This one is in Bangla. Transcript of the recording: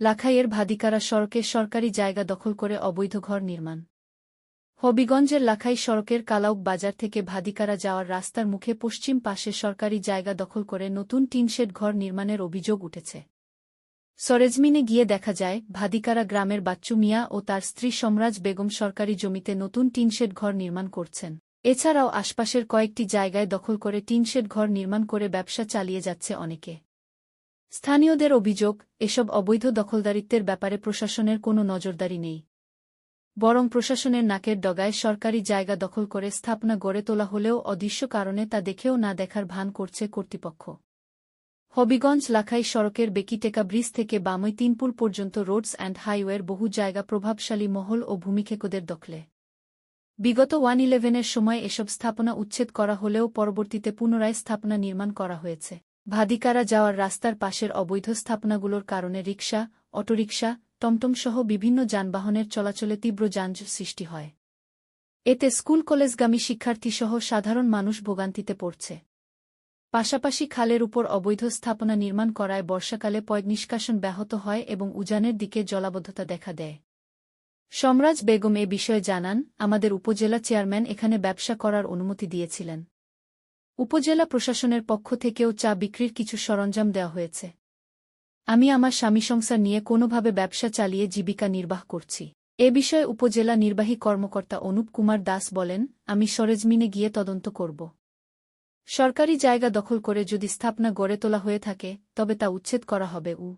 লাখাইয়ের ভাদিকারা সড়কে সরকারি জায়গা দখল করে অবৈধ ঘর নির্মাণ। হবিগঞ্জের লাখাই সড়কের কালাউক বাজার থেকে ভাদিকারা যাওয়ার রাস্তার মুখে পশ্চিম পাশে সরকারি জায়গা দখল করে নতুন টিনশেড ঘর নির্মাণের অভিযোগ উঠেছে। সরেজমিনে গিয়ে দেখা যায়, ভাদিকারা গ্রামের বাচ্চু মিয়া ও তার স্ত্রী সম্রাজ বেগম সরকারি জমিতে নতুন টিনশেড ঘর নির্মাণ করছেন। এছাড়াও আশপাশের কয়েকটি জায়গায় দখল করে টিনশেড ঘর নির্মাণ করে ব্যবসা চালিয়ে যাচ্ছে অনেকে। স্থানীয়দের অভিযোগ, এসব অবৈধ দখলদারিত্বের ব্যাপারে প্রশাসনের কোনো নজরদারি নেই। বরং প্রশাসনের নাকের ডগায় সরকারি জায়গা দখল করে স্থাপনা গড়ে তোলা হলেও অদৃশ্য কারণে তা দেখেও না দেখার ভান করছে কর্তৃপক্ষ। হবিগঞ্জ লাখাই সড়কের বেকিটেকা ব্রিজ থেকে বামই তিনপুর পর্যন্ত রোডস অ্যান্ড হাইওয়ের বহু জায়গা প্রভাবশালী মহল ও ভূমিক্ষেকদের দখলে। বিগত ওয়ান ইলেভেনের সময় এসব স্থাপনা উচ্ছেদ করা হলেও পরবর্তীতে পুনরায় স্থাপনা নির্মাণ করা হয়েছে। ভাদিকারা যাওয়ার রাস্তার পাশের অবৈধ স্থাপনাগুলোর কারণে রিকশা, অটোরিকশা, টমটমসহ বিভিন্ন যানবাহনের চলাচলে তীব্র যানজট সৃষ্টি হয়। এতে স্কুল কলেজগামী শিক্ষার্থীসহ সাধারণ মানুষ ভোগান্তিতে পড়ছে। পাশাপাশি খালের উপর অবৈধ স্থাপনা নির্মাণ করায় বর্ষাকালে পয় নিষ্কাশন ব্যাহত হয় এবং উজানের দিকে জলাবদ্ধতা দেখা দেয়। সম্রাজ বেগম এ বিষয়ে জানান, আমাদের উপজেলা চেয়ারম্যান এখানে ব্যবসা করার অনুমতি দিয়েছিলেন। উপজেলা প্রশাসনের পক্ষ থেকেও চা বিক্রির কিছু সরঞ্জাম দেওয়া হয়েছে। আমি আমার স্বামী সংসার নিয়ে কোনোভাবে ব্যবসা চালিয়ে জীবিকা নির্বাহ করছি। এ বিষয়ে উপজেলা নির্বাহী কর্মকর্তা অনুপ কুমার দাস বলেন, আমি সরেজমিনে গিয়ে তদন্ত করব। সরকারি জায়গা দখল করে যদি স্থাপনা গড়ে তোলা হয়ে থাকে, তবে তা উচ্ছেদ করা হবে, উ